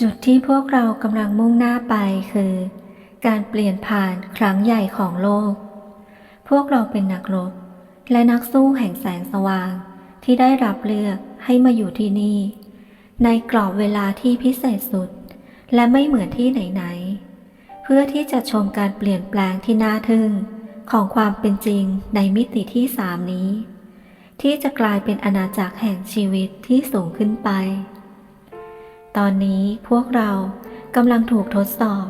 จุดที่พวกเรากำลังมุ่งหน้าไปคือ การเปลี่ยนผ่านครั้งใหญ่ของโลก พวกเราเป็นนักรบ และนักสู้แห่งแสงสว่างที่ได้รับเลือกให้มาอยู่ที่นี่ ในกรอบเวลาที่พิเศษสุด และไม่เหมือนที่ไหนๆเพื่อที่จะชมการเปลี่ยนแปลงที่น่าทึ่งของความเป็นจริงในมิติที่สามนี้ ที่จะกลายเป็นอาณาจักรแห่งชีวิตที่สูงขึ้นไป ตอนนี้พวกเรากำลังถูกทดสอบ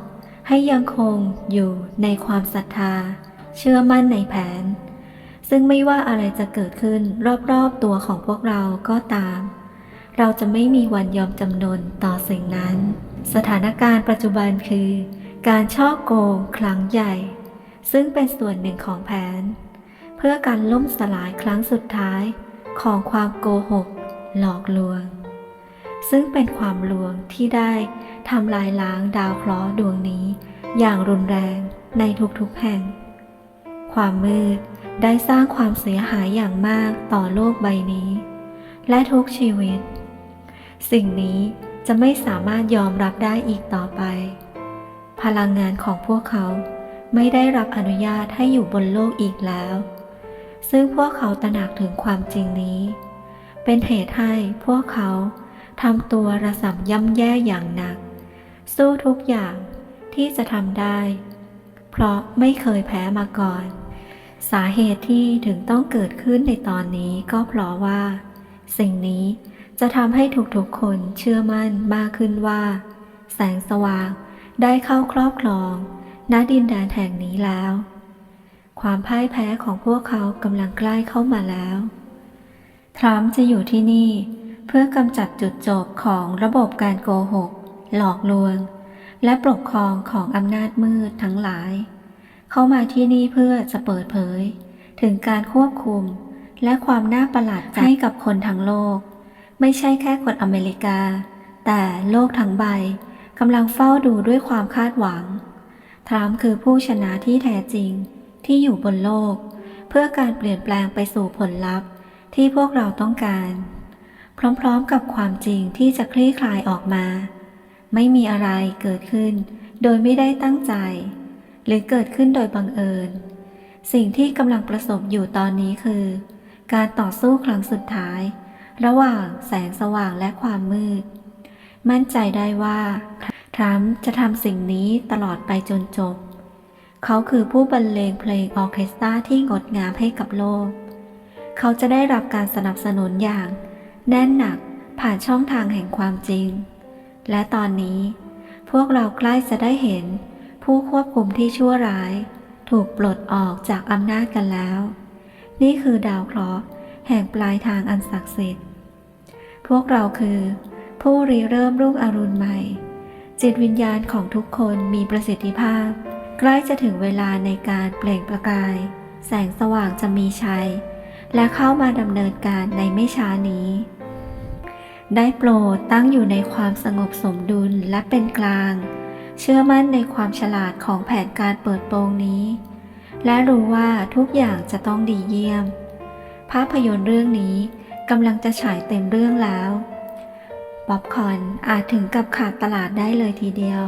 ให้ยังคงอยู่ในความศรัทธา เชื่อมั่นในแผน ซึ่งไม่ว่าอะไรจะเกิดขึ้นรอบๆตัวของพวกเราก็ตาม เราจะไม่มีวันยอมจำนนต่อสิ่งนั้น สถานการณ์ปัจจุบันคือ การช่อโกงครั้งใหญ่ ซึ่งเป็นส่วนหนึ่งของแผน เพื่อการล่มสลายครั้งสุดท้ายของความโกหก หลอกลวง ซึ่งเป็นความลวงที่ได้ทำลายล้างดาวเคราะห์ดวงนี้ อย่างรุนแรงในทุกๆแห่ง ความมืดได้สร้างความเสียหายอย่างมากต่อโลกใบนี้ และทุกชีวิต สิ่งนี้จะไม่สามารถยอมรับได้อีกต่อไป พลังงานของพวกเขาไม่ได้รับอนุญาตให้อยู่บนโลกอีกแล้ว ซึ่งพวกเขาตระหนักถึงความจริงนี้ เป็นเหตุให้พวกเขา ทำตัวระสำย่ำแย่อย่างหนัก สู้ทุกอย่างที่จะทำได้ เพราะไม่เคยแพ้มาก่อน สาเหตุที่ถึงต้องเกิดขึ้นในตอนนี้ก็เพราะว่า สิ่งนี้จะทำให้ทุกๆคนเชื่อมั่นมากขึ้นว่า แสงสว่างได้เข้าครอบครองณดินแดนแห่งนี้แล้ว ความพ่ายแพ้ของพวกเขากำลังใกล้เข้ามาแล้ว ทรัมป์จะอยู่ที่นี่ เพื่อกำจัดจุดจบของระบบการโกหก หลอกลวง และปกครองของอำนาจมืดทั้งหลาย เข้ามาที่นี่เพื่อจะเปิดเผย ถึงการควบคุม และความน่าประหลาดใจให้กับคนทั้งโลก ไม่ใช่แค่คนอเมริกา แต่โลกทั้งใบกำลังเฝ้าดูด้วยความคาดหวัง ทรัมป์คือผู้ชนะที่แท้จริงที่อยู่บนโลก เพื่อการเปลี่ยนแปลงไปสู่ผลลัพธ์ที่พวกเราต้องการ พร้อมๆกับความจริงที่จะคลี่คลายออกมา ไม่มีอะไรเกิดขึ้น โดยไม่ได้ตั้งใจ หรือเกิดขึ้นโดยบังเอิญ สิ่งที่กำลังประสบอยู่ตอนนี้คือ การต่อสู้ครั้งสุดท้าย ระหว่างแสงสว่างและความมืด มั่นใจได้ว่า ทรัมป์จะทำสิ่งนี้ตลอดไปจนจบ เขาคือผู้บรรเลงเพลงออเคสตราที่งดงามให้กับโลก เขาจะได้รับการสนับสนุนอย่าง แน่นหนักผ่านช่องทางแห่งความจริง และตอนนี้ พวกเราใกล้จะได้เห็น ผู้ควบคุมที่ชั่วร้าย ถูกปลดออกจากอำนาจกันแล้ว นี่คือดาวเคราะห์แห่งปลายทางอันศักดิ์สิทธิ์ พวกเราคือ ผู้ริเริ่มรุ่งอรุณใหม่ จิตวิญญาณของทุกคนมีประสิทธิภาพ ใกล้จะถึงเวลาในการเปล่งประกาย แสงสว่างจะมีชัย และเข้ามาดำเนินการในไม่ช้านี้ ได้โปรดตั้งอยู่ในความสงบสมดุลและเป็นกลาง เชื่อมั่นในความฉลาดของแผนการเปิดโปงนี้ และรู้ว่าทุกอย่างจะต้องดีเยี่ยม ภาพยนตร์เรื่องนี้กำลังจะฉายเต็มเรื่องแล้ว ป๊อปคอนอาจถึงกับขาดตลาดได้เลยทีเดียว